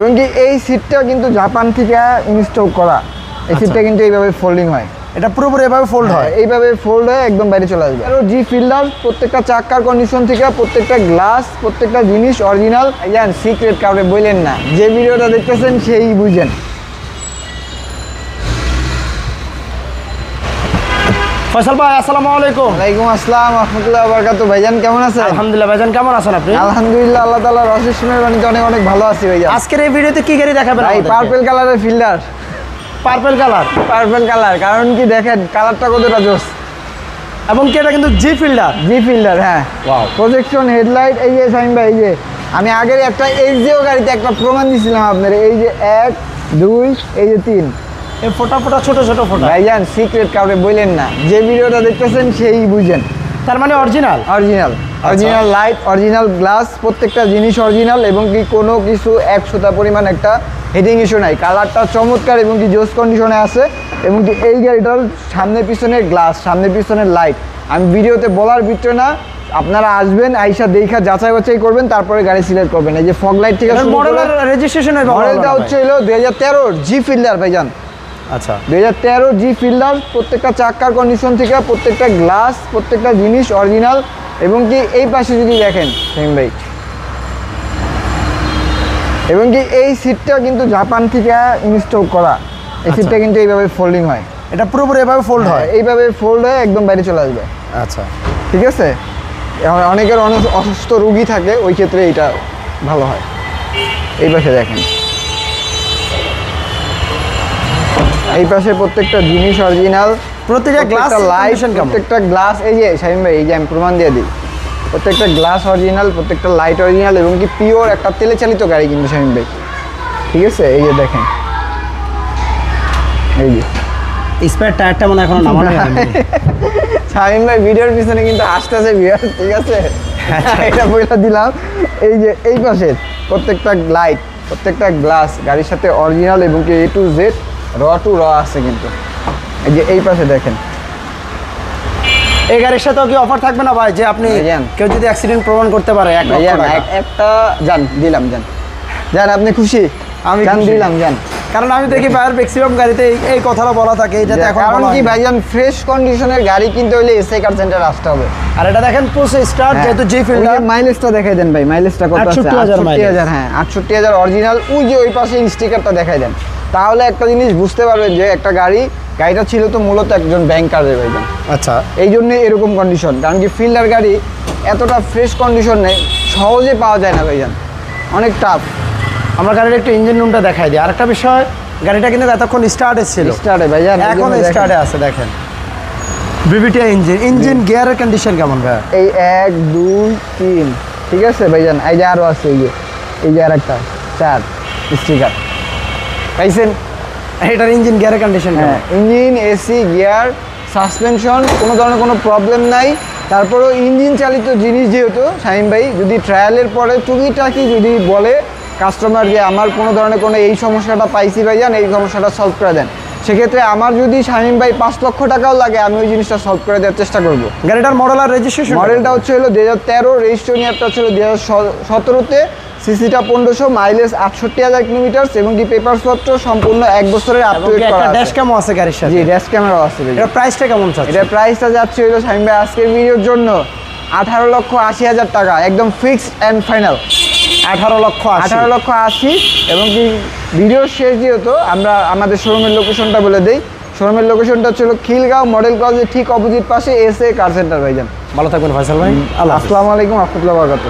এবং কি এই সিটটা কিন্তু জাপান থেকে ইনস্টল করা। এই সিটটা কিন্তু এইভাবে ফোল্ডিং হয়। এটা পুরোপুরি এভাবে ফোল্ড হয় এইভাবে ফোল্ড হয়ে একদম বাইরে চলে আসবে। আর জি ফিল্ডার প্রত্যেকটা চাকার কন্ডিশন থেকে প্রত্যেকটা গ্লাস প্রত্যেকটা জিনিস অরিজিনাল জান সিক্রেট কাউকে বললেন না। যে ভিডিওটা দেখতেছেন সেই বুঝেন। ফয়সাল ভাই আসসালামু আলাইকুম। ওয়ালাইকুম আসসালাম রহমতুল্লাহ বরকাত ভাইজান কেমন আছেন? আলহামদুলিল্লাহ ভাইজান কেমন আছেন আপনি? আলহামদুলিল্লাহ আল্লাহ তালার অশেষ মেহরবানিতে অনেক অনেক ভালো আছি ভাইজান আজকের এই ভিডিওতে কি গাড়ি দেখাবেন ভাই পার্পেল কালারের Fielder purple colour purple colour কারণ কি দেখেন কালারটা কতটা জোস। এবং কি এটা কিন্তু জি ফিল্ডার জি ফিল্ডার হ্যাঁ। Wow. প্রজেকশন হেডলাইট এই যে সাইন ভাই এই যে আমি আগের একটা এইচ জিও গাড়িতে একটা প্রমাণ দিছিলাম আপনার এই যে এক দুই এই যে তিন। এই ফোটা ফোটা ছোট ছোট ফোটা। ভাইজান সিক্রেট কাউকে বললেন না। যে ভিডিওটা দেখতেছেন সেই বুঝেন। তার মানে original original original light original glass প্রত্যেকটা জিনিস অরিজিনাল এবং কি কোনো কিছু একশোটা পরিমাণ একটা হেডিং ইস্যু নাই। কালারটা চমৎকার এবং কি জোস কন্ডিশনে আছে এবং কি এই গাড়িটার সামনে পিছনের গ্লাস সামনে পিছনের লাইট আমি ভিডিওতে বলার ভিতরে না আপনারা আসবেন আইসা দেখা যাচাই বাছাই করবেন তারপরে গাড়ি সিলেক্ট করবেন। এই যে ফগ লাইট থেকে শুরু রেজিস্ট্রেশন মডেলটা হচ্ছে হলো দুই হাজার তেরোর জি ফিল্ডার ভাইজান। আচ্ছা। দুই হাজার তেরো জি ফিল্ডার প্রত্যেকটা চাক্কার কন্ডিশন থেকে প্রত্যেকটা গ্লাস প্রত্যেকটা জিনিস অরিজিনাল এবং কি এই পাশে যদি দেখেন সেম ভাই। এবং কি এই সিটটা কিন্তু জাপান থেকে ইনস্টল করা। এই আচ্ছা। সিটটা কিন্তু এইভাবে ফোল্ডিং হয়। এটা পুরোপুরি এভাবে ফোল্ড হয় হ্যাঁ, এইভাবে ফোল্ড হয়ে একদম বাইরে চলে আসবে। আচ্ছা। ঠিক আছে? অনেকের অনেক অসুস্থ রুগী থাকে ওই ক্ষেত্রে এটা ভালো হয়। এই পাশে দেখেন। এই পাশে প্রত্যেকটা জিনিস অরিজিনাল প্রতিটা গ্লাস লাইট প্রত্যেকটা গ্লাস এই যে শাহিম ভাই এই যে আমি প্রমাণ দিয়ে দিই। প্রত্যেকটা গ্লাস অরিজিনাল প্রত্যেকটা লাইট অরিজিনাল এবং কি পিওর একটা তেলে চালিত গাড়ি কিন্তু শাহিম ভাই। ঠিক আছে? এই যে দেখেন। এই যে। স্পেয়ার টায়ারটা মনে এখনও নামানো শাহিম ভাই ভিডিওর পিছনে কিন্তু আসতেছে ভিউয়ার ঠিক আছে? এটা বইলা দিলাম। এই যে এই পাশে প্রত্যেকটা লাইট প্রত্যেকটা গ্লাস গাড়ির সাথে অরিজিনাল এবং কি এ টু জেড র টু র আছে কিন্তু। এই যে এই পাশে দেখেন। এই গাড়ির সাথেও কি অফার থাকবে না ভাই? যে আপনি কেউ যদি অ্যাক্সিডেন্ট প্রমাণ করতে পারে একটা যান দিলাম যান। যান আপনি খুশি? আমি যান দিলাম যান। কারণ আমি দেখি ভাইয়ের ম্যাক্সিমাম গাড়িতে এই- কথাটা বলা থাকে এটাতে এখন কারণ কি হয়। ভাইজান ফ্রেশ কন্ডিশনের গাড়ি কিনতে হলে এসআই কার সেন্টার আসতে হবে। আর এটা দেখেন পুরো স্টার্ট যেহেতু জি ফিল্ডার মাইলেজটা দেখাই দেন ভাই মাইলেজটা কত আছে? 68,000 হাজার হ্যাঁ আটষট্টি হাজার অরিজিনাল ওই যে ওই পাশে স্টিকারটা দেখাই দেন। তাহলে একটা জিনিস বুঝতে পারবেন যে একটা গাড়ি গাড়িটা ছিল তো মূলত একজন ব্যাংকারের ভাইজান আচ্ছা। এই জন্য এরকম কন্ডিশন কারণ কি ফিল্ডার গাড়ি এতটা ফ্রেশ কন্ডিশন নেই সহজে পাওয়া যায় না ভাইজান অনেক টাফ আমার গাড়ির একটু ইঞ্জিন রুমটা দেখাই দিই। আরেকটা বিষয় গাড়িটা কিন্তু এতক্ষণ স্টার্টে ছিল। স্টার্টে ভাইজান এখন স্টার্টে আছে দেখেন। বিবিটিআই ইঞ্জিন ইঞ্জিন গিয়ারের কন্ডিশন কেমন ভাই? এই এক দুই তিন ঠিক আছে ভাইজান এই যে আরও আছে এই যে এই যে আর একটা চার স্টিকার পাইছেন? এটার ইঞ্জিন গিয়ারের কন্ডিশন হ্যাঁ ইঞ্জিন এসি গিয়ার সাসপেনশন কোনো ধরনের কোনো প্রবলেম নাই। তারপরেও ইঞ্জিন চালিত জিনিস যেহেতু, শাহিম ভাই, যদি ট্রায়ালের পরে টুকিটাকি যদি বলে কাস্টমার যে আমার কোনো ধরনের কোনো এই সমস্যাটা পাইছি ভাইজান, এই সমস্যাটা সলভ করে দেন। সেক্ষেত্রে আমার যদি শাহিম ভাই পাঁচ লক্ষ টাকাও লাগে আমি ওই জিনিসটা সলভ করে দেওয়ার চেষ্টা করব। গাড়িটার মডেল আর রেজিস্ট্রেশন মডেলটা হচ্ছে হলো দুই হাজার তেরো রেজিস্ট্রেশনটা হচ্ছে হলো দুই হাজার সতেরোতে। সিসিটা পনেরোশো মাইলেজ আটষট্টি হাজার কিলোমিটার এবং কি পেপার পত্র সম্পূর্ণ এক বছরের আপডেট করা আছে। ড্যাশ ক্যামও আছে গাড়ির সাথে? জি ড্যাশ ক্যামেরাও আছে এটা প্রাইসটা কেমন চাচ্ছে এটার প্রাইসটা যাচ্ছে হলো শাহিম ভাই আজকের ভিডিওর জন্য আঠারো লক্ষ আশি হাজার টাকা একদম ফিক্সড অ্যান্ড ফাইনাল আঠারো লক্ষ আঠারো লক্ষ আশি এবং কি ভিডিওর শেষ যেহেতু আমরা আমাদের শোরুমের লোকেশনটা বলে দিই। শোরুমের লোকেশনটা ছিল খিলগাঁও মডেল কলেজের ঠিক অপোজিট পাশে এস এ কার সেন্টার ভাইজান। ভালো থাকবেন ফয়সাল ভাই। আসসালামু আলাইকুম রহমতুল্লাহ বরকাত